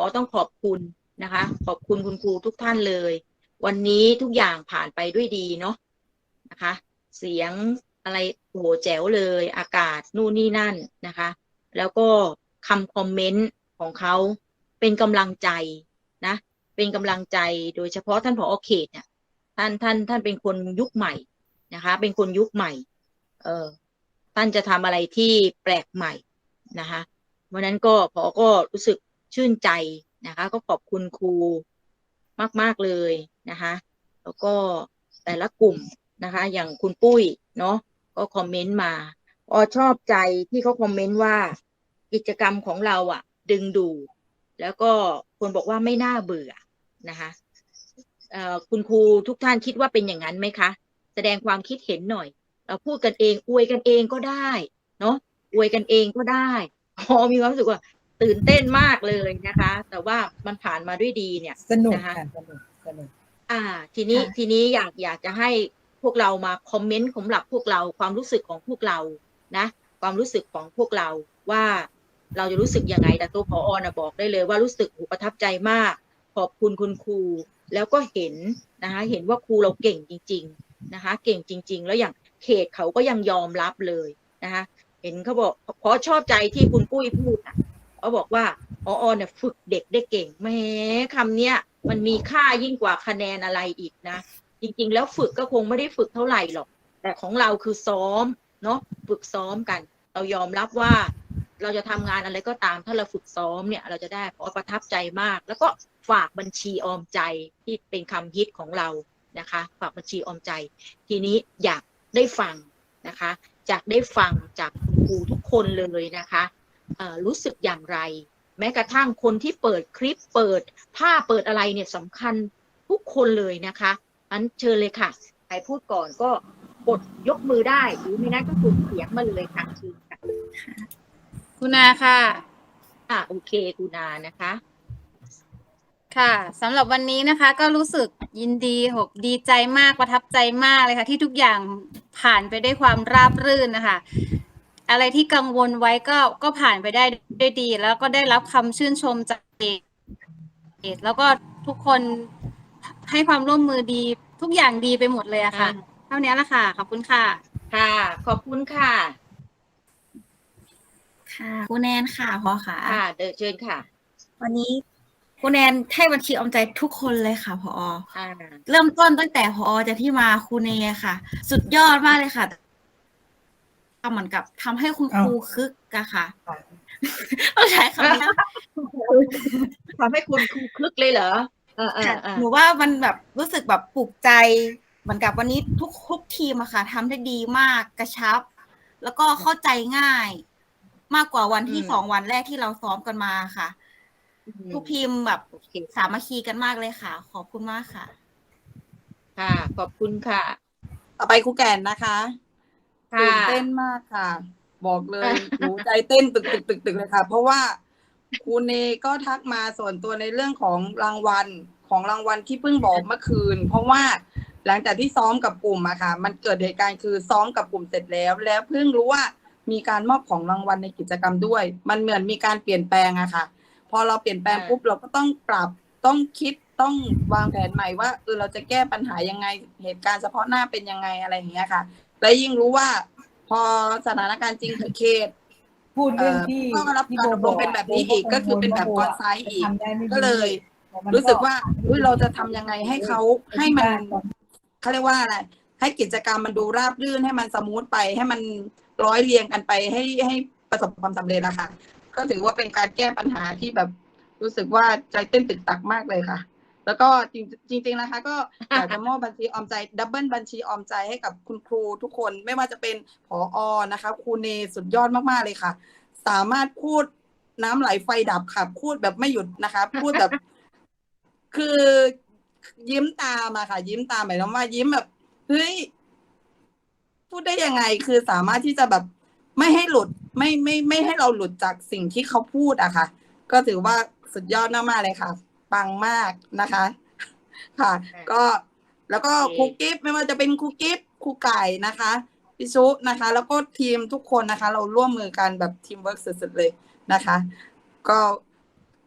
อต้องขอบคุณนะคะ ขอบคุณคุณครูทุกท่านเลย วันนี้ทุกอย่างผ่านไปด้วยดีเนาะนะคะ เสียงอะไรโหแจ๋วเลย อากาศนู่นนี่นั่นนะคะ แล้วก็คำคอมเมนต์ของเขาเป็นกำลังใจนะ เป็นกำลังใจโดยเฉพาะท่านผอเขตเนี่ยท่านท่านท่านเป็นคนยุคใหม่นะคะ เป็นคนยุคใหม่ เออท่านจะทำอะไรที่แปลกใหม่นะคะวันนั้นก็พอก็รู้สึก ชื่นใจนะคะ ก็ขอบคุณครูมาก ๆ เลยนะคะ แล้วก็แต่ละกลุ่มนะคะ อย่างคุณปุ้ยเนาะก็คอมเมนต์มาออชอบใจที่เขาคอมเมนต์ว่า กิจกรรมของเราอะ ดึงดู แล้วก็คนบอกว่าไม่น่าเบื่อนะคะเอ่อคุณครูทุกท่านคิดว่าเป็นอย่างนั้นไหมคะ แสดงความคิดเห็นหน่อยเราพูดกันเองอวยกันเองก็ได้ เนาะอวยกันเองก็ได้พอมีความรู้สึกว่า ตื่นเต้นมากเลยนะคะ แต่ว่ามันผ่านมาด้วยดีเนี่ยสนุกนะคะค่ะสนุกสนุกอ่า ทีนี้ค่ะทีนี้อยากอยากจะให้พวกเรามาคอมเมนต์ของหลับพวกเราความรู้สึกของพวกเรานะ ความรู้สึกของพวกเราว่าเราจะรู้สึกยังไงแต่ตัวพออนะบอกได้เลยว่ารู้สึกโอ้ประทับใจมาก ขอบคุณคุณครู แล้วก็เห็นนะคะเห็นว่าครูเราเก่งจริง ๆนะคะ เก่งจริง ๆ แล้วอย่างเขตเขาก็ยังยอมรับเลยนะคะเห็นเขาบอกขอชอบใจที่คุณปุ้ยพูดอะ เขาบอกว่าพออเนี่ยฝึกเด็กได้เก่งแหม้คำเนี้ยมันมีค่ายิ่งกว่าคะแนนอะไรอีกนะ จริง ๆ แล้วฝึกก็คงไม่ได้ฝึกเท่าไหร่หรอก แต่ของเราคือซ้อมเนาะฝึกซ้อมกัน เรายอมรับว่า เราจะทำงานอะไรก็ตามถ้าเราฝึกซ้อมเนี่ย เราจะได้ขอประทับใจมาก แล้วก็ฝากบัญชีออมใจที่เป็นคำฮิตของเรานะคะ ฝากบัญชีออมใจ ทีนี้อยากได้ฟังนะคะอยากได้ฟังจากคุณครูทุกคนเลยนะคะ รู้สึกอย่างไร แม้กระทั่งคนที่เปิดคลิปเปิดภาพเปิดอะไรเนี่ยสำคัญทุกคนเลยนะคะอันเชิญเลยค่ะใครพูดก่อนก็กดยกมือได้หรือไม่นั้นก็กดเสียงมาเลยค่ะเชิญค่ะคุณนาค่ะอะโอเคคุณนานะคะค่ะสำหรับวันนี้นะคะก็รู้สึกยินดีหกดีใจมากประทับใจมากเลยค่ะ ที่ทุกอย่างผ่านไปด้วยความราบรื่นนะคะ อะไรที่กังวลไว้ก็ก็ผ่านไปได้ด้วยดี แล้วก็ได้รับคำชื่นชมจากเด็กแล้วก็ทุกคนให้ความร่วมมือดีทุกอย่างดีไปหมดเลยอะค่ะอ่าเท่านี้ละค่ะ ขอบคุณค่ะ ค่ะ ขอบคุณค่ะ ค่ะครูแนนค่ะพอค่ะ ค่ะ เดินเชิญค่ะ วันนี้ครูแนนให้บัญชีออมใจทุกคนเลยค่ะพออ่าเริ่มต้นตั้งแต่พอจะที่มาครูเนค่ะ สุดยอดมากเลยค่ะ เหมือนกับทำให้คุณครูคึกอะค่ะต้องใช้คำนี้ทำให้คุณครูคลึกเลยเหรอเออเออค่ะเออหนูว่ามันแบบรู้สึกแบบปลุกใจ เหมือนกับวันนี้ทุกทุกทีมอะค่ะทำได้ดีมากกระชับ แล้วก็เข้าใจง่าย มากกว่าวันที่สองวันแรกที่เราซ้อมกันมาค่ะ ทุกทีมแบบโอเคสามัคคีกันมากเลยค่ะ ขอบคุณมากค่ะ ค่ะ ขอบคุณค่ะ ต่อไปครูแก่นนะคะค่ะ ตื่นเต้นมากค่ะ บอกเลยหนูใจเต้นตึกตึกตึกตึกเลยค่ะ เพราะว่าครูเนก็ทักมาส่วนตัวในเรื่องของรางวัลของรางวัลที่เพิ่งบอกเมื่อคืน เพราะว่าหลังจากที่ซ้อมกับกลุ่มอะค่ะ มันเกิดเหตุการณ์คือซ้อมกับกลุ่มเสร็จแล้ว แล้วเพิ่งรู้ว่ามีการมอบของรางวัลในกิจกรรมด้วย มันเหมือนมีการเปลี่ยนแปลงอะค่ะ พอเราเปลี่ยนแปลงอ่าปุ๊บเราก็ต้องปรับต้องคิดต้องวางแผนใหม่ว่าเออเราจะแก้ปัญหายังไงเหตุการณ์เฉพาะหน้าเป็นยังไงอะไรอย่างเงี้ยค่ะ และยิ่งรู้ว่า พอสถานการณ์จริงคือเขตพูดเรื่องที่เอ่อก็รับที่การอบรมเป็นแบบนี้อีกก็คือเป็นแบบ on-site อีกทำได้ไม่ดีก็เลยแต่มันรู้สึกว่าอุ๊ยเราจะทำยังไงให้เขาให้มันเขาเรียกว่าอะไรให้กิจกรรมมันดูราบรื่นให้มันสมูทไป ให้มันร้อยเรียงกันไปให้ให้ประสบความสำเร็จนะคะก็ถือว่าเป็นการแก้ปัญหาที่แบบรู้สึกว่าใจเต้นตึกตักมากเลยค่ะ แล้วก็จริงจริง ๆ นะคะ ก็อยากจะมอบบัญชีออมใจดับเบิลบัญชีออมใจให้กับคุณครูทุกคนไม่ว่าจะเป็นผออนะคะครูเนสุดยอดมากๆเลยค่ะ สามารถพูดน้ำไหลไฟดับค่ะ พูดแบบไม่หยุดนะคะ พูดแบบ คือยิ้มตามอะค่ะ ยิ้มตามหมายความว่ายิ้มแบบเฮ้ยพูดได้ยังไง คือสามารถที่จะแบบไม่ให้หลุดไม่ไม่ไม่ให้เราหลุดจากสิ่งที่เขาพูดอะค่ะ ก็ถือว่าสุดยอดมากๆเลยค่ะ ปังมากนะคะ ค่ะ ก็แล้วก็โอเคครูกิฟต์ไม่ว่าจะเป็นครูกิฟต์ครูไก่นะคะพี่ชุนะคะ แล้วก็ทีมทุกคนนะคะ เราร่วมมือกันแบบทีมเวิร์กสุดๆเลยนะคะ ก็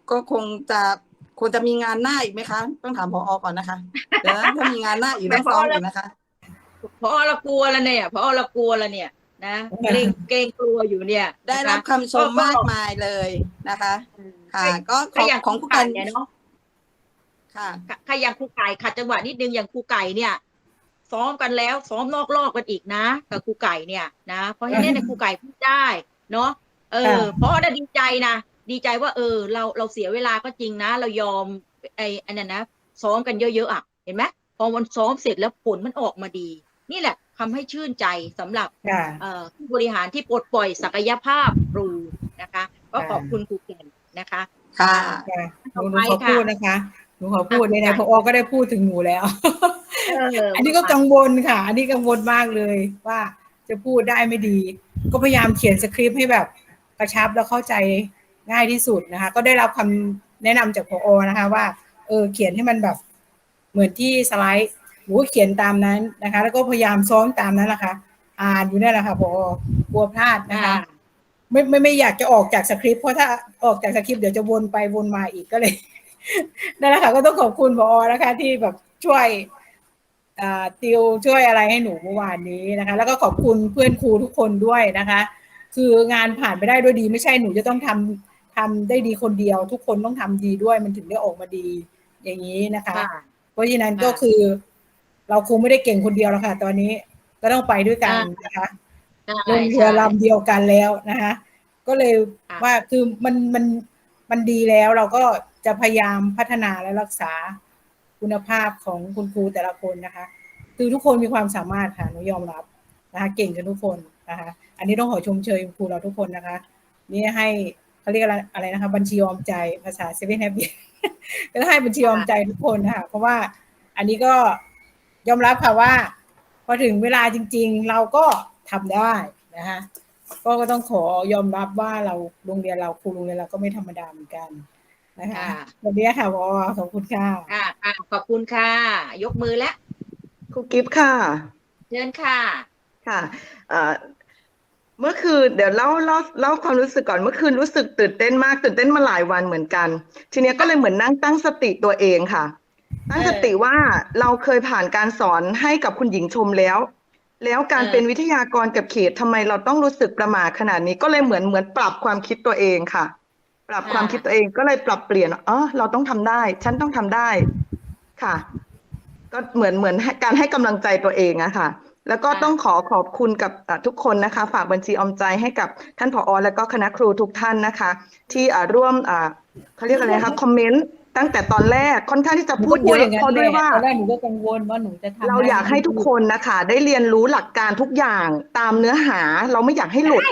ก็คงจะคงจะมีงานหน้าอีกไหมคะ ต้องถามพอก่อนนะคะเดี๋ยวนะถ้ามีงานหน้าอีกต้องซ้อมอีกนะคะพอเรากลัวแล้วเนี่ยพอเรากลัวแล้วเนี่ยนะเกรงเกรงกลัวอยู่เนี่ย ได้รับคำชมมากมายเลยนะคะ ค่ะ ก็ขใครองอย่างของคคุรูณกัไก่นเนี่ยเนาะ ค่ะใครอย่างครูไก่ขัดจังหวะนิดนึงอย่างครูไก่เนี่ย ซ้อมกันแล้วซ้อมนอกรอบกันอีกนะ กับครูไก่เนี่ยนะเพราะฉะนั้นเนี่ยครูไก่พูดได้ เนาะเออค่ะเพราะได้ดีใจนะดีใจว่า เออ เราเราเสียเวลาก็จริงนะ เรายอมไอ้อันนั้นนะซ้อมกันเยอะๆอะเห็นไหมพอมันซ้อมเสร็จแล้วผลมันออกมาดี นี่แหละทำให้ชื่นใจสำหรับค่ะเอ่อผู้บริหารที่ปลดปล่อยศักยภาพครูนะคะ ก็ขอบคุณครูเก่งนะคะ ค่ะค่ะหต่นูอหไปนูขอค่ะพูดนะคะห นูขอพูดเลยนะอะพอก็ได้พูดถึงหนูแล้วเอออันนี้ก็กังวลค่ะ อันนี้กังวลมากเลยว่าจะพูดได้ไม่ดี ก็พยายามเขียนสคริปต์ให้แบบกระชับแล้วเข้าใจง่ายที่สุดนะคะ ก็ได้รับคำแนะนำจากพอนะคะ ว่า เออเขียนให้มันแบบเหมือนที่สไลด์หนูก็เขียนตามนั้นนะคะ แล้วก็พยายามซ้อมตามนั้นแหละค่ะ อ่านอยู่นั่นแหละค่ะพอกลัวพลาดนะคะไม่ไม่ไม่อยากจะออกจากสคริปต์เพราะถ้าออกจากสคริปต์เดี๋ยวจะวนไปวนมาอีกก็เลย นั่นแหละค่ะก็ต้องขอบคุณพอนะคะ ที่แบบช่วยอ่าติวช่วยอะไรให้หนูเมื่อวานนี้นะคะ แล้วก็ขอบคุณเพื่อนครูทุกคนด้วยนะคะ คืองานผ่านไปได้ด้วยดี ไม่ใช่หนูจะต้องทำทำได้ดีคนเดียว ทุกคนต้องทำดีด้วยมันถึงได้ออกมาดีอย่างนี้นะคะค่ะเพราะฉะนั้นค่ะก็คือ เราคงไม่ได้เก่งคนเดียวแล้วค่ะ ตอนนี้ก็ต้องไปด้วยกันนะคะใช่ลงเรือลำเดียวกันแล้วนะคะ ก็เลยค่ะว่าคือมันมันมันดีแล้วเราก็ จะพยายามพัฒนาและรักษาคุณภาพของคุณครูแต่ละคนนะคะ คือทุกคนมีความสามารถค่ะหนูยอมรับนะคะ เก่งกันทุกคนนะคะ อันนี้ต้องขอชมเชยคุณครูเราทุกคนนะคะ นี่ให้เขาเรียกอะไรนะคะ บัญชียอมใจภาษาเซเว่นแฮปปี้ก็ให้บัญชียอมใจทุกคนนะคะเพราะว่าอันนี้ก็ยอมรับค่ะว่า พอถึงเวลาจริง ๆ เราก็ทำได้นะคะก็ก็ต้องขอยอมรับว่าเราโรงเรียนเราครูโรงเรียนเราก็ไม่ธรรมดาเหมือนกัน นะคะค่ะวันนี้ค่ะวอขอบคุณค่ะค่ะค่ะขอบคุณค่ะ ยกมือแล้วครูกิฟต์ค่ะเชิญค่ะ ค่ะเอ่อเมื่อคืนเดี๋ยวเล่าเล่าเล่าความรู้สึกก่อนเมื่อคืนรู้สึกตื่นเต้นมากตื่นเต้นมาหลายวันเหมือนกัน ทีเนี้ยก็เลยเหมือนนั่งตั้งสติตัวเองค่ะ ตั้งสติว่าเราเคยผ่านการสอนให้กับคุณหญิงชมแล้ว แล้วการเออเป็นวิทยากรกับเขตทำไมเราต้องรู้สึกประหม่าขนาดนี้ก็เลยเหมือนเหมือนปรับความคิดตัวเองค่ะ ปรับความคิดตัวเองก็เลยปรับเปลี่ยนอ๋อเราต้องทำได้ ฉันต้องทำได้ค่ะ ก็เหมือนเหมือนให้การให้กำลังใจตัวเองอะค่ะ แล้วก็ค่ะต้องขอขอบคุณกับอะทุกคนนะคะ ฝากบัญชีออมใจให้กับท่านผอ และก็คณะครูทุกท่านนะคะ ที่อะร่วมอะเขาเรียกอะไรนะคะคอมเมนต์ ตั้งแต่ตอนแรกค่อนข้างที่จะหนูพูก็ดพูเยดอย่างนั้นอะเพราะเลด้วยยว่าตอนแรกหนูก็กังวลว่าหนูจะทำเราได้อยากให้ทุกคนนะคะได้เรียนรู้หลักการทุกอย่างตามเนื้อหาเราไม่อยากให้หลุด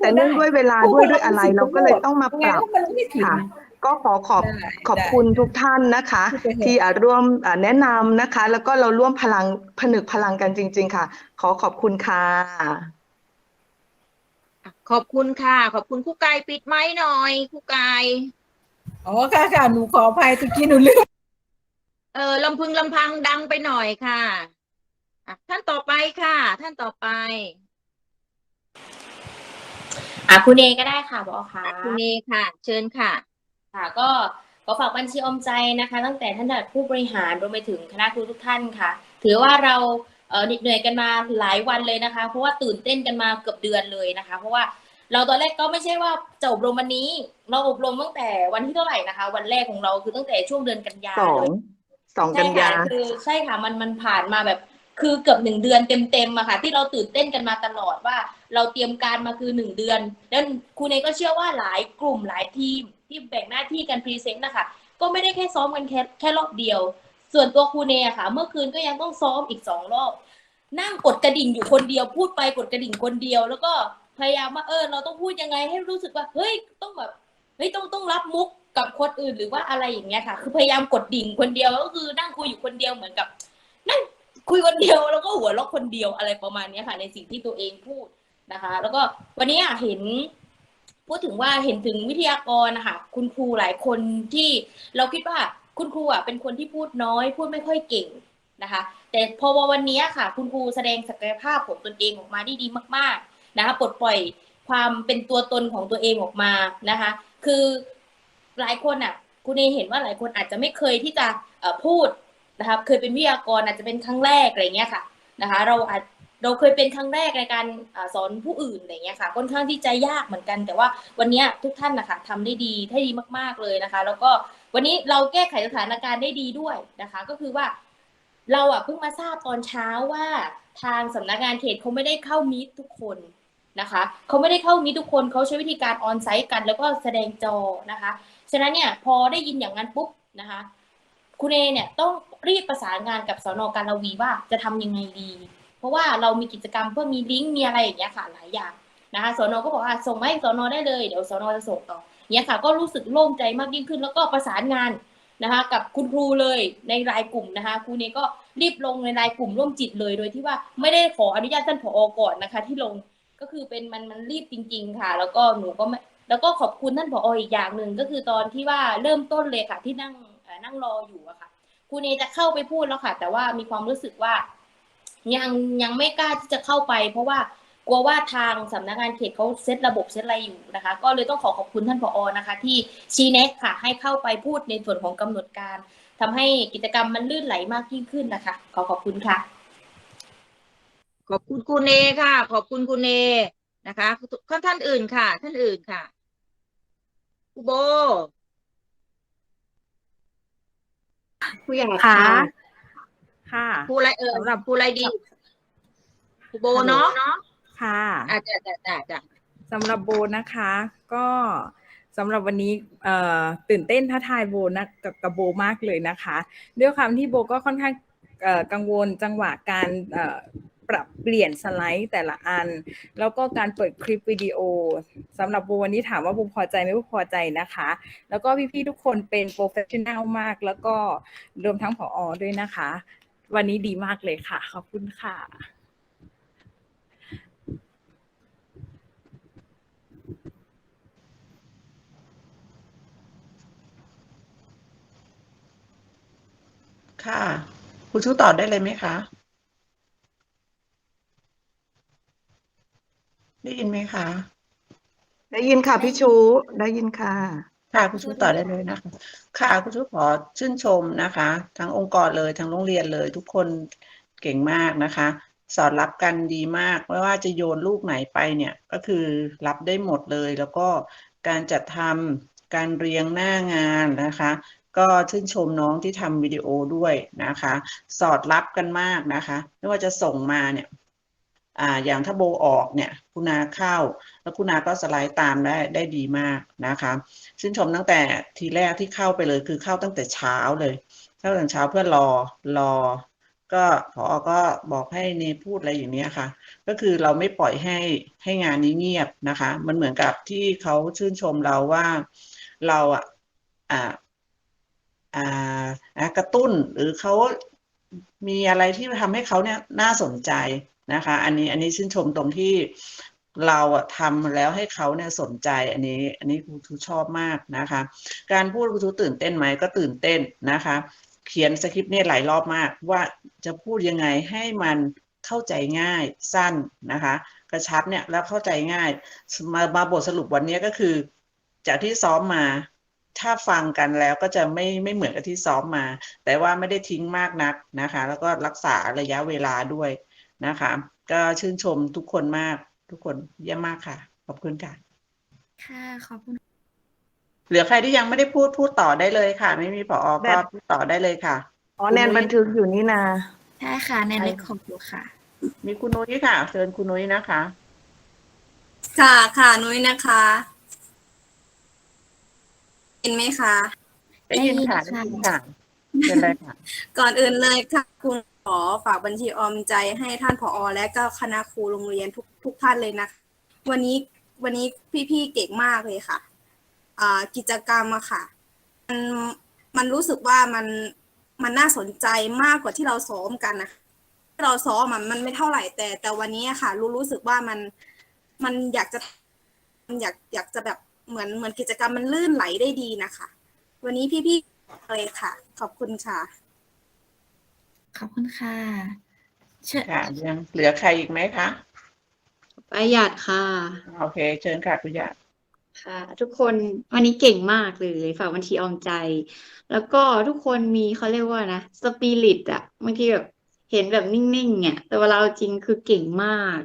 แต่เนื่องด้วยเวลาด้วยด้วยอะไรเราก็เลยต้องมาปรับมันไม่ผิดค่ะนะก็ขอขอบได้ขอบได้คุณทุกท่านนะคะพูดไปเถอะที่อะร่วมอะแนะนำนะคะ แล้วก็เราร่วมพลังผนึกพลังกันจริง ๆ ค่ะ ขอขอบคุณค่ะขอบคุณค่ะ ขอบคุณครูไก่ปิดไม้หน่อยครูไก่ อ๋อค่ะค่ะหนูขออภัยตะกี้หนูลืมเออลำพึงลำพังดังไปหน่อยค่ะอะ ท่านต่อไปค่ะ ท่านต่อไปอะคุณเอก็ได้ค่ะบอค่ะ คุณเนค่ะ เชิญค่ะ ค่ะก็ขอฝากบัญชีออมใจนะคะ ตั้งแต่ท่านระดับผู้บริหารรวมไปถึงคณะครูทุกท่านค่ะ ถือว่าเราเอ่อเหนื่อยกันมาหลายวันเลยนะคะ เพราะว่าตื่นเต้นกันมาเกือบเดือนเลยนะคะ เพราะว่า เราตอนแรกก็ไม่ใช่ว่าจะอบรมวันนี้ เราอบรมตั้งแต่วันที่เท่าไหร่นะคะ วันแรกของเราคือตั้งแต่ช่วงเดือนกันยาสองเลยสองใช่กันค่ะยาคือใช่ค่ะมันมันผ่านมาแบบคือเกือบหนึ่งเดือนเต็มๆอะค่ะ ที่เราตื่นเต้นกันมาตลอดว่า เราเตรียมการมาคือหนึ่งเดือน แล้วครูเนยก็เชื่อว่าหลายกลุ่มหลายทีมที่แบ่งหน้าที่กันพรีเซนต์นะคะก็ไม่ได้แค่ซ้อมกันแค่แค่รอบเดียว ส่วนตัวครูเนยอะค่ะ เมื่อคืนก็ยังต้องซ้อมอีกสองรอบ นั่งกดกระดิ่งอยู่คนเดียวพูดไปกดกระดิ่งคนเดียว แล้วก็ พยายามว่าเออ เราต้องพูดยังไงให้รู้สึกว่าเฮ้ยต้องแบบเฮ้ยต้องต้องรับมุกกับคนอื่นหรือว่าอะไรอย่างเงี้ยค่ะ คือพยายามกดดิ่งคนเดียวก็คือนั่งคุยอยู่คนเดียวเหมือนกับ นั่งคุยคนเดียวแล้วก็หัวเราะคนเดียวอะไรประมาณนี้ค่ะ ในสิ่งที่ตัวเองพูดนะคะ แล้วก็วันนี้เห็น พูดถึงว่าเห็นถึงวิทยากรนะคะคุณครูหลายคนที่เราคิดว่าคุณครูอะเป็นคนที่พูดน้อย พูดไม่ค่อยเก่งนะคะ แต่พอวันนี้ค่ะ คุณครูแสดงศักยภาพของตนเองออกมาได้ดีมาก ๆ นะคะปลดปล่อยความเป็นตัวตนของตัวเองออกมานะคะ คือหลายคนอะคุณเอเห็นว่าหลายคนอาจจะไม่เคยที่จะพูดนะครับเคยเป็นวิทยากรอาจจะเป็นครั้งแรกอะไรเงี้ยค่ะนะคะ เราอาจเราเคยเป็นครั้งแรกในการอสอนผู้อื่นอะไรเงี้ยค่ะค่อนข้างที่จะยากเหมือนกัน แต่ว่าวันนี้ทุกท่านนะคะทำได้ดีได้ดีมาก ๆเลยนะคะ แล้วก็วันนี้เราแก้ไขสถานการณ์ได้ดีด้วยนะคะ ก็คือว่าเราอะเพิ่งมาทราบตอนเช้าว่าทางสำนักงานเขตเขาไม่ได้เข้ามีตทุกคน นะคะเขาไม่ได้เข้ามีตทุกคนเขาใช้วิธีการออนไซต์กัน แล้วก็แสดงจอนะคะฉะนั้นเนี่ยพอได้ยินอย่างนั้นปุ๊บนะคะคุณเอเนี่ยต้องรีบประสานงานกับสนการวีว่าจะทำยังไงดี เพราะว่าเรามีกิจกรรมเพื่อมีลิงก์มีอะไรอย่างเงี้ยค่ะหลายอย่างนะคะสนก็บอกว่าส่งมาให้สนได้เลยเดี๋ยวสนจะส่งต่อเนี่ยค่ะก็รู้สึกโล่งใจมากยิ่งขึ้น แล้วก็ประสานงานนะคะกับคุณครูเลยในรายกลุ่มนะคะครูเนก็รีบลงในรายกลุ่มร่วมจิตเลยโดยที่ว่าไม่ได้ขออนุญาตท่านผอก่อนนะคะที่ลง ก็คือเป็นมันมันรีบจริง ๆ ค่ะ แล้วก็หนูก็ไม่แล้วก็ขอบคุณท่านผออีกอย่างหนึ่งก็คือตอนที่ว่าเริ่มต้นเลยค่ะ ที่นั่งนั่งรออยู่อะค่ะครูเนจะเข้าไปพูดแล้วค่ะ แต่ว่ามีความรู้สึกว่า ยังยังไม่กล้าที่จะเข้าไป เพราะว่ากลัวว่าทางสำนักงานเขตเขาเซตระบบเซตอะไรอยู่นะคะ ก็เลยต้องขอขอบคุณท่านผอนะคะ ที่ชี้แนะค่ะ ให้เข้าไปพูดในส่วนของกำหนดการทำให้กิจกรรมมันลื่นไหลมากยิ่งขึ้นนะคะ ขอขอบคุณค่ะ ขอบคุณคุณเอค่ะ ขอบคุณคุณเอนะคะท่านท่านอื่นค่ะ ท่านอื่นค่ะครูโบผู้ใหญ่ค่ะ ค่ะค่ะครูอะไรเอ่ยสำหรับครูอะไรดีครูโบเนาะค่ะอาจจะจะจะจะสำหรับโบนะคะ ก็สำหรับวันนี้เอ่อตื่นเต้นท้าทายโบนะกับกับโบมากเลยนะคะ ด้วยความที่โบก็ค่อนข้างเอ่อกังวลจังหวะการเอ่อ ปรับเปลี่ยนสไลด์แต่ละอัน แล้วก็การเปิดคลิปวิดีโอสำหรับโบวันนี้ถามว่าโบพอใจไหมโบพอใจนะคะ แล้วก็พี่ๆทุกคนเป็นโปรเฟชชั่นแนลมาก แล้วก็รวมทั้งผออด้วยนะคะ วันนี้ดีมากเลยค่ะ ขอบคุณค่ะค่ะ คุณชูต่อได้เลยไหมคะ ได้ยินไหมคะ ได้ยินค่ะพี่ชู ได้ยินค่ะ ค่ะคุณชูตอบได้เลยนะคะค่ะคุณชูขอชื่นชมนะคะ ทั้งองค์กรเลยทั้งโรงเรียนเลย ทุกคนเก่งมากนะคะ สอนรับกันดีมากไม่ว่าจะโยนลูกไหนไปเนี่ย ก็คือรับได้หมดเลย แล้วก็การจัดทำการเรียงหน้างานนะคะก็ชื่นชมน้องที่ทำวิดีโอด้วยนะคะ สอดรับกันมากนะคะ ไม่ว่าจะส่งมาเนี่ย อ่าอย่างถ้าโบออกเนี่ยคุณาเข้า แล้วคุณาก็สไลด์ตามได้ได้ดีมากนะคะชื่นชมตั้งแต่ทีแรกที่เข้าไปเลยคือเข้าตั้งแต่เช้าเลยเข้าตั้งแต่เช้าเพื่อรอรอ ก็พอก็บอกให้เนพูดอะไรอย่างเนี้ยค่ะ ก็คือเราไม่ปล่อยให้ให้งานนี้เงียบนะคะ มันเหมือนกับที่เขาชื่นชมเราว่าเราอะอ่าอ่ากระตุ้นหรือเขามีอะไรที่ทำให้เขาเนี่ยน่าสนใจ นะคะ อันนี้อันนี้ชื่นชมตรงที่เราทำแล้วให้เขาเนี่ยสนใจอันนี้ อันนี้ครูทูชอบมากนะคะ การพูดครูทูตื่นเต้นไหมก็ตื่นเต้นนะคะ เขียนสคริปต์เนี่ยหลายรอบมาก ว่าจะพูดยังไงให้มันเข้าใจง่ายสั้นนะคะ กระชับเนี่ยแล้วเข้าใจง่ายมามาบทสรุปวันนี้ก็คือ จากที่ซ้อมมาถ้าฟังกันแล้วก็จะไม่ไม่เหมือนกับที่ซ้อมมา แต่ว่าไม่ได้ทิ้งมากนักนะคะ แล้วก็รักษาระยะเวลาด้วย นะคะ ก็ชื่นชมทุกคนมากทุกคนเยี่ยมมากค่ะ ขอบคุณค่ะ ค่ะขอบคุณเหลือใครที่ยังไม่ได้พูดพูดต่อได้เลยค่ะ ไม่มีผอแบก็บ พูดต่อได้เลยค่ะ อ๋อแนนบันทึกอยู่นี่นา ใช่ค่ะในเล็กของอยู่ค่ะ มีคุณนุ้ยค่ะเชิญคุณนุ้ยนะคะ ค่ะ ค่ะ นุ้ยนะคะ เห็นไหมคะ ได้ยินค่ะได้ได้ยิยินนค่ะ ค่ะ เป็นไรค่ะ ก่อนอื่นเลยค่ะ คุณ ขอฝากบัญชีออมใจให้ท่านผอ และก็คณะครูโรงเรียนทุกทุกท่านเลยนะคะ วันนี้วันนี้พี่ๆเก่งมากเลยค่ะอ่ากิจกรรมอะค่ะ มันมันรู้สึกว่ามันมันน่าสนใจมากกว่าที่เราซ้อมกันนะที่เราซ้อมอะมันไม่เท่าไหร่แต่แต่วันนี้อะค่ะ รู้รู้สึกว่ามันมันอยากจะมันอยากอยากจะแบบเหมือนเหมือนกิจกรรมมันลื่นไหลได้ดีนะคะ วันนี้พี่ๆเลยค่ะ ขอบคุณค่ะ ขอบคุณค่ะเชิญค่ะยังเหลือใครอีกไหมคะประหยัดค่ะ โอเค เชิญค่ะคุณหยาดค่ะ ทุกคนวันนี้เก่งมากเลยฝากบัญชีออมใจ แล้วก็ทุกคนมีเขาเรียกว่านะสปิริตอะบางทีแบบเห็นแบบนิ่งๆเนี่ยแต่เวลาเอาจริงคือเก่งมาก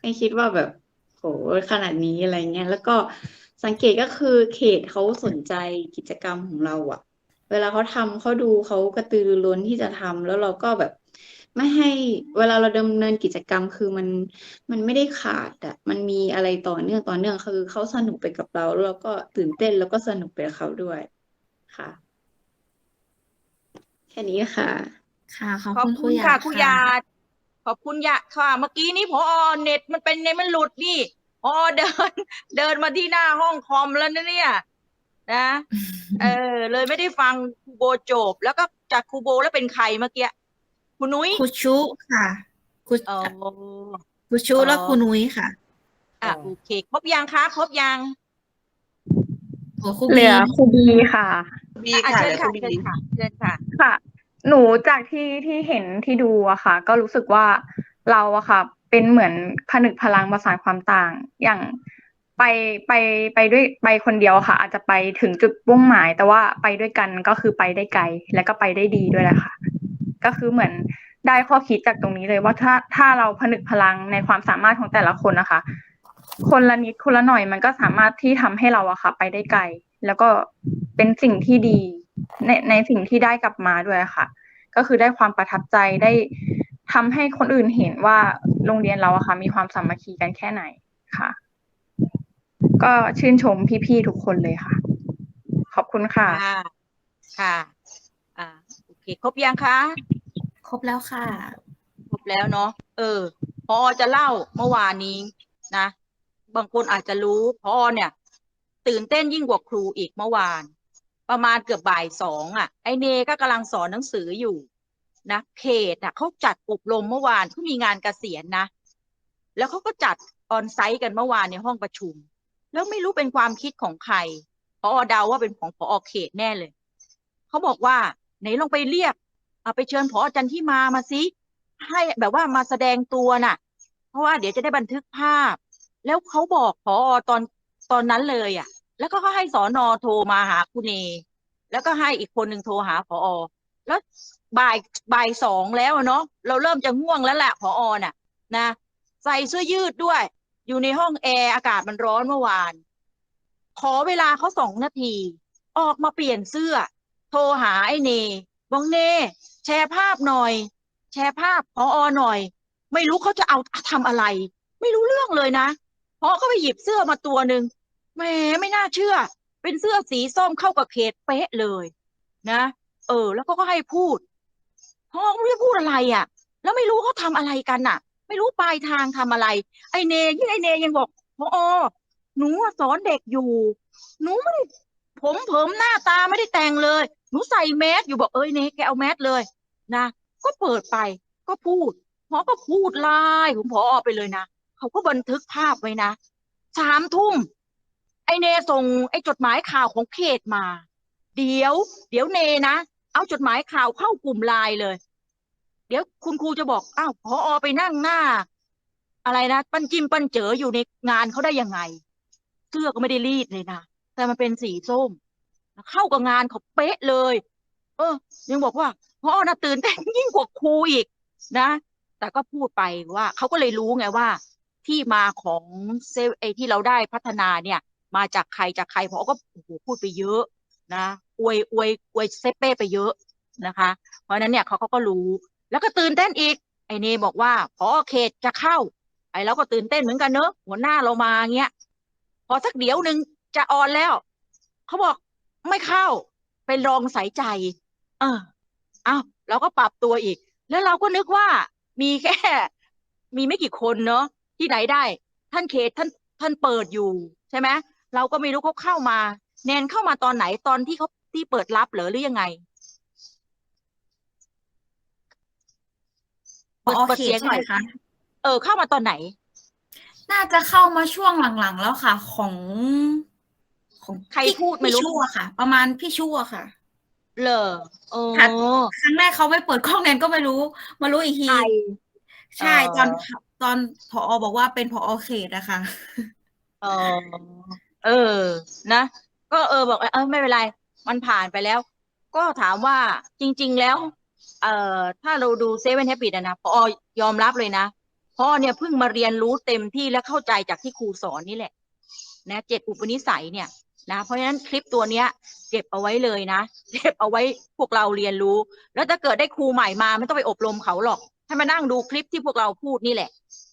ไม่คิดว่าแบบโหขนาดนี้อะไรเงี้ยแล้วก็สังเกตก็คือเขตเขาสนใจกิจกรรมของเราอะ เวลาเขาทำเขาดูเขากระตือรือร้นที่จะทำแล้วเราก็แบบไม่ให้เวลาเราดำเนินกิจกรรมคือมันมันไม่ได้ขาดอะมันมีอะไรต่อเนื่องต่อเนื่องคือเขาสนุกไปกับเราแล้วเราก็ตื่นเต้นแล้วก็สนุกไปกับเขาด้วยค่ะ แค่นี้ค่ะ ค่ะขอบขอบคุณคคุรูณหยาค่ะดครูค่ะหยาดขอบคุณหยาค่ะ เมื่อกี้นี้พอเน็ตมันเป็นเนี่ยมันหลุดนี่พอเดิน เดินมาที่หน้าห้องคอมแล้วนะเนี่ย นะเออ เลยไม่ได้ฟังครูโบจบ แล้วก็จากครูโบแล้วเป็นใครเมื่อกี้คุณนุ้ยครูชุค่ะครูอ๋อครูชุแล้วอ๋อครูนุ้ยค่ะอะโอเคครบยังคะครบยังโอ้ครูเหลืบีอครูบีค่ะบีอะค่ะเชิเหญลือค่ะคุณเชิบีญค่ะเชิญค่ะ ค่ะ หนูจากที่ที่เห็นที่ดูอะค่ะ ก็รู้สึกว่าเราอะค่ะ เป็นเหมือนผนึกพลังประสานความต่าง อย่าง ไปไปไปด้วยไปคนเดียวค่ะ อาจจะไปถึงจุดมุ่งหมาย แต่ว่าไปด้วยกันก็คือไปได้ไกล และก็ไปได้ดีด้วยแหละค่ะ ก็คือเหมือนได้ข้อคิดจากตรงนี้เลยว่าถ้าถ้าเราผนึกพลังในความสามารถของแต่ละคนนะคะ คนละนิดคนละหน่อยมันก็สามารถที่ทำให้เราอะค่ะ ไปได้ไกล แล้วก็เป็นสิ่งที่ดีในในสิ่งที่ได้กลับมาด้วยค่ะ ก็คือได้ความประทับใจได้ทำให้คนอื่นเห็นว่าโรงเรียนเราอะค่ะ มีความสามัคคีกันแค่ไหนค่ะ ก็ชื่นชมพี่ๆทุกคนเลยค่ะ ขอบคุณค่ะค่ะ ค่ะอ่าโอเคครบยังคะครบแล้วค่ะ ครบแล้วเนาะเออพอจะเล่าเมื่อวานนี้นะบางคนอาจจะรู้พอเนี่ย ตื่นเต้นยิ่งกว่าครูอีกเมื่อวาน ประมาณเกือบบ่ายสองอะ ไอเนก็กำลังสอนหนังสืออยู่นะเขตอะเขาจัดอบรมเมื่อวานเขามีงานเกษียณนะ แล้วเขาก็จัดออนไซต์กันเมื่อวานในห้องประชุม แล้วไม่รู้เป็นความคิดของใครพอเดาว่าเป็นของพอเขตแน่เลย เขาบอกว่าไหนลองไปเรียกเอาไปเชิญพอจันที่มามาสิให้แบบว่ามาแสดงตัวน่ะ เพราะว่าเดี๋ยวจะได้บันทึกภาพ แล้วเขาบอกพอตอนตอนนั้นเลยอะ แล้วก็เขาให้สอนอโทรมาหาคุณเอแล้วก็ให้อีกคนหนึ่งโทรหาพอแล้วบ่ายบ่ายสองแล้วเนาะเราเริ่มจะง่วงแล้วแหละพอน่ะ นะ ใส่เสื้อยืดด้วย อยู่ในห้องแอร์อากาศมันร้อนเมื่อวาน ขอเวลาเขาสองนาที ออกมาเปลี่ยนเสื้อ โทรหาไอ้เนบอกเน แชร์ภาพหน่อย แชร์ภาพพออหน่อย ไม่รู้เขาจะเอาทำอะไร ไม่รู้เรื่องเลยนะพอก็ไปหยิบเสื้อมาตัวหนึ่งแหมไม่น่าเชื่อ เป็นเสื้อสีส้มเข้ากับเขตเป๊ะเลย นะ เออ แล้วก็ก็ให้พูดพ่อไม่รู้จะพูดอะไรอะ แล้วไม่รู้เขาทำอะไรกันน่ะ ไม่รู้ปลายทางทำอะไร ไอเนยิ่งไอเนยังบอกพอหนูสอนเด็กอยู่ หนูไม่ได้ผมเผิมหน้าตาไม่ได้แต่งเลย หนูใส่แมสอยู่บอกเอ้ยเนแกเอาแมสเลยนะก็เปิดไปก็พูดพอก็พูดไล่ผมพอไปเลยนะเขาก็บันทึกภาพไว้นะสามทุ่มไอเนส่งไอจดหมายข่าวของเขตมา เดี๋ยว เดี๋ยวเนนะเอาจดหมายข่าวเข้ากลุ่มไลน์เลย ดี๋ยวคุณครูจะบอกอ้าวพออไปนั่งหน้า อะไรนะปั้นจิ้มปั้นเจ๋ออยู่ในงานเขาได้ยังไงเสื้อก็ไม่ได้รีดเลยนะแต่มันเป็นสีส้ม เข้ากับงานเขาเป๊ะเลย เออ ยังบอกว่าพ่อน่ะตื่นเต้นยิ่งกว่าครูอีกนะ แต่ก็พูดไปว่าเขาก็เลยรู้ไงว่า ที่มาของเซลไอที่เราได้พัฒนาเนี่ย มาจากใครจากใครพอก็โอ้โหพูดไปเยอะนะอวยอวยอวยเซเป้ไปเยอะนะคะ เพราะฉะนั้นเนี่ยเขาเขาก็รู้ แล้วก็ตื่นเต้นอีก ไอเนบอกว่าพอเขตจะเข้า ไอเราก็ตื่นเต้นเหมือนกันเนอะหัวหน้าเรามาเงี้ย พอสักเดี๋ยวหนึ่งจะออนแล้ว เขาบอกไม่เข้าเป็นรองสายใจ เอออ้าวเราก็ปรับตัวอีก แล้วเราก็นึกว่ามีแค่ มีไม่กี่คนเนอะที่ไหนได้ ท่านเขตท่านท่านเปิดอยู่ใช่ไหมเราก็ไม่รู้เขาเข้ามา แนนเข้ามาตอนไหนตอนที่เขาที่เปิดรับเหรอหรือยังไง พอเปิดเขเสีตยงใช่หไหน่มอยคะเออ เข้ามาตอนไหน น่าจะเข้ามาช่วงหลังๆแล้วค่ะ ของ ของใครพี่พูดไม่รู้พี่ชูอะค่ะ ประมาณพี่ชูอะค่ะเลอเออค่ะครั้งแรกเขาไม่เปิดกล้องแนนก็ไม่รู้ มารู้อีกทีใครใช่เออตอนตอนผอบอกว่าเป็นผอเขตอะค่ะเออเออ นะ ก็เออบอกเออไม่เป็นไร มันผ่านไปแล้ว ก็ถามว่าจริง ๆ แล้ว เอ่อถ้าเราดูเซเว่นแฮปปี้นะนะพอยอมรับเลยนะพ่อเนี่ยเพิ่งมาเรียนรู้เต็มที่และเข้าใจจากที่ครูสอนนี่แหละ นะเจ็ดอุปนิสัยเนี่ยนะเพราะฉะนั้นคลิปตัวเนี้ยเก็บเอาไว้เลยนะเก็บเอาไว้พวกเราเรียนรู้ แล้วถ้าเกิดได้ครูใหม่มาไม่ต้องไปอบรมเขาหรอก ให้มานั่งดูคลิปที่พวกเราพูดนี่แหละ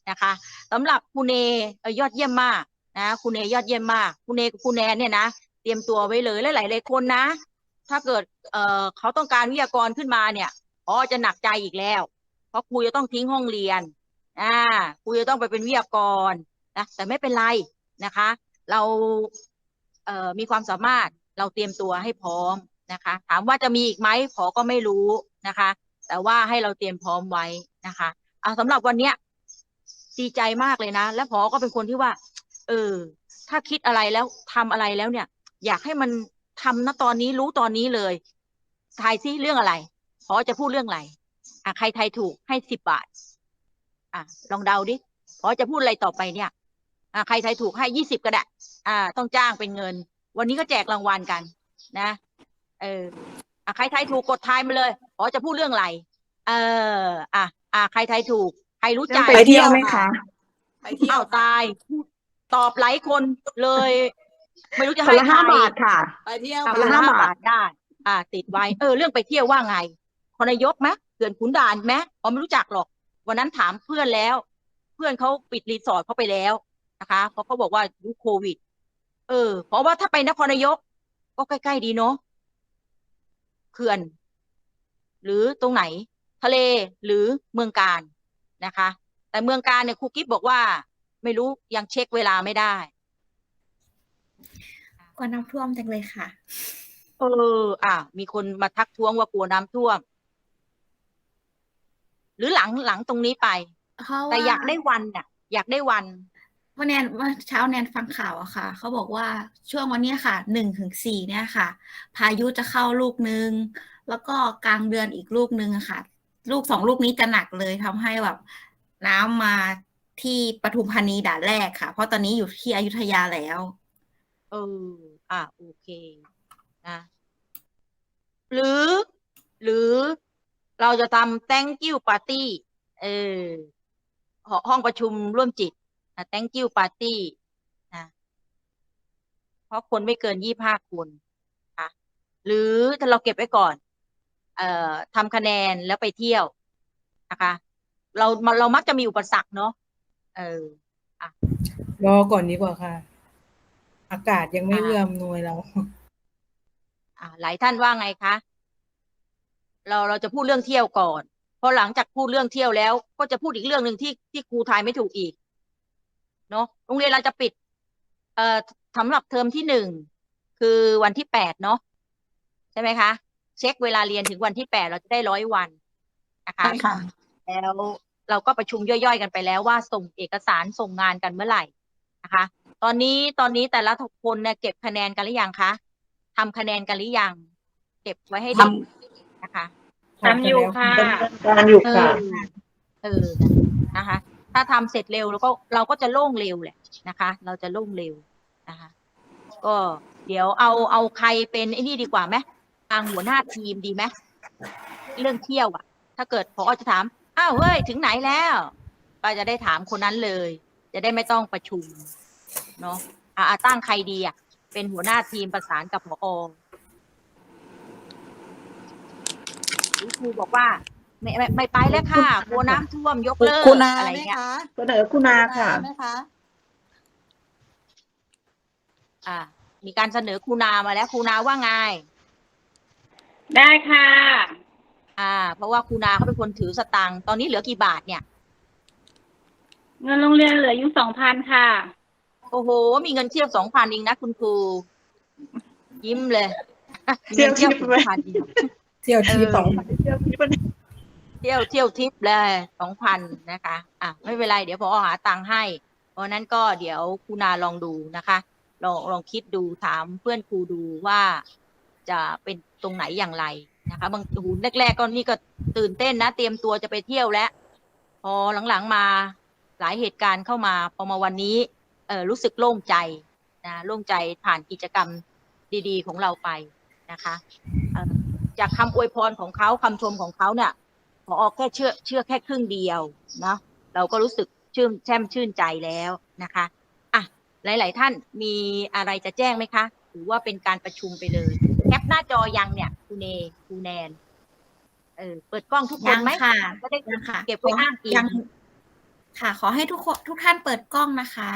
นะคะสำหรับคุณเนเอ่อยอดเยี่ยมมากนะคุณเนยอดเยี่ยมมากคุณเนกับคุณแนนเนี่ยนะเตรียมตัวไว้เลยและหลายๆคนนะ ถ้าเกิดเอ่อเขาต้องการวิทยากรขึ้นมาเนี่ย อ๋อจะหนักใจอีกแล้ว เพราะครูจะต้องทิ้งห้องเรียนอ่าครูจะต้องไปเป็นวิทยากรนะแต่ไม่เป็นไรนะคะ เราเอ่อมีความสามารถเราเตรียมตัวให้พร้อมนะคะ ถามว่าจะมีอีกไหมพอก็ไม่รู้นะคะ แต่ว่าให้เราเตรียมพร้อมไว้นะคะเอาสำหรับวันเนี้ยดีใจมากเลยนะ และพอก็เป็นคนที่ว่า เออ ถ้าคิดอะไรแล้วทำอะไรแล้วเนี่ย อยากให้มันทำณตอนนี้รู้ตอนนี้เลยทายซิเรื่องอะไร พอจะพูดเรื่องอะไรอะใครทายถูกให้สิบบาท อะลองเดาดิพอจะพูดอะไรต่อไปเนี่ย อะใครทายถูกให้ยี่สิบก็ได้อ่า ต้องจ้างเป็นเงิน วันนี้ก็แจกรางวัลกัน นะ เอออะใครทายถูกกดทายมาเลยพอจะพูดเรื่องอะไร เออ อะอะใครทายถูก ใครรู้ใจไปเที่ยวไหมคะไปเที่ยวอ้าวตาย ตอบหลายคนเลย ไม่รู้จะคนให้ละใครห้าบาทค่ะ ไปเที่ยวอะคคนนละละห้าห้าบาทบาทได้ อ่า ติดไว้ เออ เรื่องไปเที่ยวว่าไง คนนายกไหมเขื่อนขุนด่านไหมอ๋อไม่รู้จักหรอก วันนั้นถามเพื่อนแล้ว เพื่อนเขาปิดรีสอร์ทเขาไปแล้วนะคะเพราะเขาบอกว่ายุคโควิด เออ เพราะว่าถ้าไปนครนายก ก็ใกล้ๆดีเนาะเขื่อน หรือตรงไหน ทะเลหรือเมืองการนะคะ แต่เมืองการเนี่ยครูกิฟบอกว่า ไม่รู้ยังเช็คเวลาไม่ได้กลัวน้ำท่วมจังเลยค่ะ เออ อะ มีคนมาทักท้วงว่ากลัวน้ำท่วม หรือหลังหลังตรงนี้ไปเพราะแต่ว่าอยากได้วันน่ะ อยากได้วัน วันแนนเมื่อเช้าแนนฟังข่าวอะค่ะ เขาบอกว่าช่วงวันเนี้ยค่ะหนึ่งถึงสี่เนี่ยค่ะ พายุจะเข้าลูกนึง แล้วก็กลางเดือนอีกลูกนึงอะค่ะ ลูกสองลูกนี้จะหนักเลยทำให้แบบน้ำมาที่ปทุมธานีด่านแรกค่ะ เพราะตอนนี้อยู่ที่อยุธยาแล้ว เออ อะ โอเค นะ หรือ หรือ เราจะทำ thank you party เออหห้องประชุมร่วมจิตนะ thank you party นะเพราะคนไม่เกินยี่ห้าคนค่ะหรือถ้าเราเก็บไว้ก่อน เอ่อทำคะแนนแล้วไปเที่ยวนะคะ เราเรามักจะมีอุปสรรคเนาะเออรอก่อนดีกว่าค่ะ อากาศยังไม่อ่าเอื้อมหน่วยเรา อ่าหลายท่านว่าไงคะ เราเราจะพูดเรื่องเที่ยวก่อน พอหลังจากพูดเรื่องเที่ยวแล้ว ก็จะพูดอีกเรื่องหนึ่งที่ที่ครูทายไม่ถูกอีก เนาะโรงเรียนเราจะปิด เอ่อสำหรับเทอมที่หนึ่งคือวันที่แปดเนาะใช่ไหมคะ เช็คเวลาเรียนถึงวันที่แปดเราจะได้ร้อยวันนะคะใช่ค่ะ แล้วเราก็ประชุมย่อยๆกันไปแล้วว่าส่งเอกสารส่งงานกันเมื่อไหร่นะคะ ตอนนี้ตอนนี้แต่ละคนเนี่ยเก็บคะแนนกันหรือยังคะทำคะแนนกันหรือยัง เก็บไว้ให้ดีนะคะ ทำอยู่ค่ะดำเนินการอยู่เอค่ะอเออนะคะ ถ้าทำเสร็จเร็วแล้วก็เราก็จะโล่งเร็วแหละนะคะ เราจะโล่งเร็วนะคะ ก็เดี๋ยวเอาเอาใครเป็นไอ้นี่ดีกว่าไหมทางหัวหน้าทีมดีไหมเรื่องเที่ยวอะ ถ้าเกิดพอจะถามอ้าวเฮ้ยถึงไหนแล้วก็จะได้ถามคนนั้นเลย จะได้ไม่ต้องประชุมเนาะอะอะตั้งใครดีอะเป็นหัวหน้าทีมประสานกับผอหรือ ครูบอกว่า ไม่ไม่ไม่ไปแล้วค่ะกลัวน้ำท่วมยกเลิกคุณนาอะไรไหมเงี้ยคะเสนอคุณอาค่ะ ไหมคะอ่า มีการเสนอครูนามาแล้วครูนาว่าไง ได้ค่ะ อ่า เพราะว่าครูนาเขาเป็นคนถือสตังค์ตอนนี้เหลือกี่บาทเนี่ย เงินโรงเรียนเหลืออยู่สองพันค่ะ โอ้โห มีเงินเที่ยวสองพันเองนะคุณครู ยิ้มเลยเที่ยวทิพย์สอไหมงพันเอง เที่ยวทีเออสองพันเที่ยวที่มันเที่ยวเที่ยวทิปเลยสองพันนะคะ อะไม่เป็นไรเดี๋ยวพอหาตังค์ให้ เพราะฉะนั้นก็เดี๋ยวครูนาลองดูนะคะ ลองลองคิดดูถามเพื่อนครูดูว่าจะเป็นตรงไหนอย่างไรนะคะ บางโอ้โหูแรกๆก็นี่ก็ตื่นเต้นนะ เตรียมตัวจะไปเที่ยวแล้ว พอหลังๆมาหลายเหตุการณ์เข้ามา พอมาวันนี้ เออรู้สึกโล่งใจนะโล่งใจผ่านกิจกรรมดีๆ ของเราไปนะคะเอ่อ จากคำอวยพรของเขาคำชมของเขาเนี่ยพอแค่เชื่อเชื่อแค่ครึ่งเดียวเนาะเราก็รู้สึกชื่นแช่มชื่นใจแล้วนะคะอะหลาย ๆ ท่านมีอะไรจะแจ้งไหมคะหรือว่าเป็นการประชุมไปเลย แคปหน้าจอยังเนี่ยคุณเนคุณแนนเออเปิดกล้องทุกคนยังไหมค่ะก็ได้ยังค่ะเก็บไว้อ้างอิยังงค่ะ ขอให้ทุกคนทุกท่านเปิดกล้องนะคะ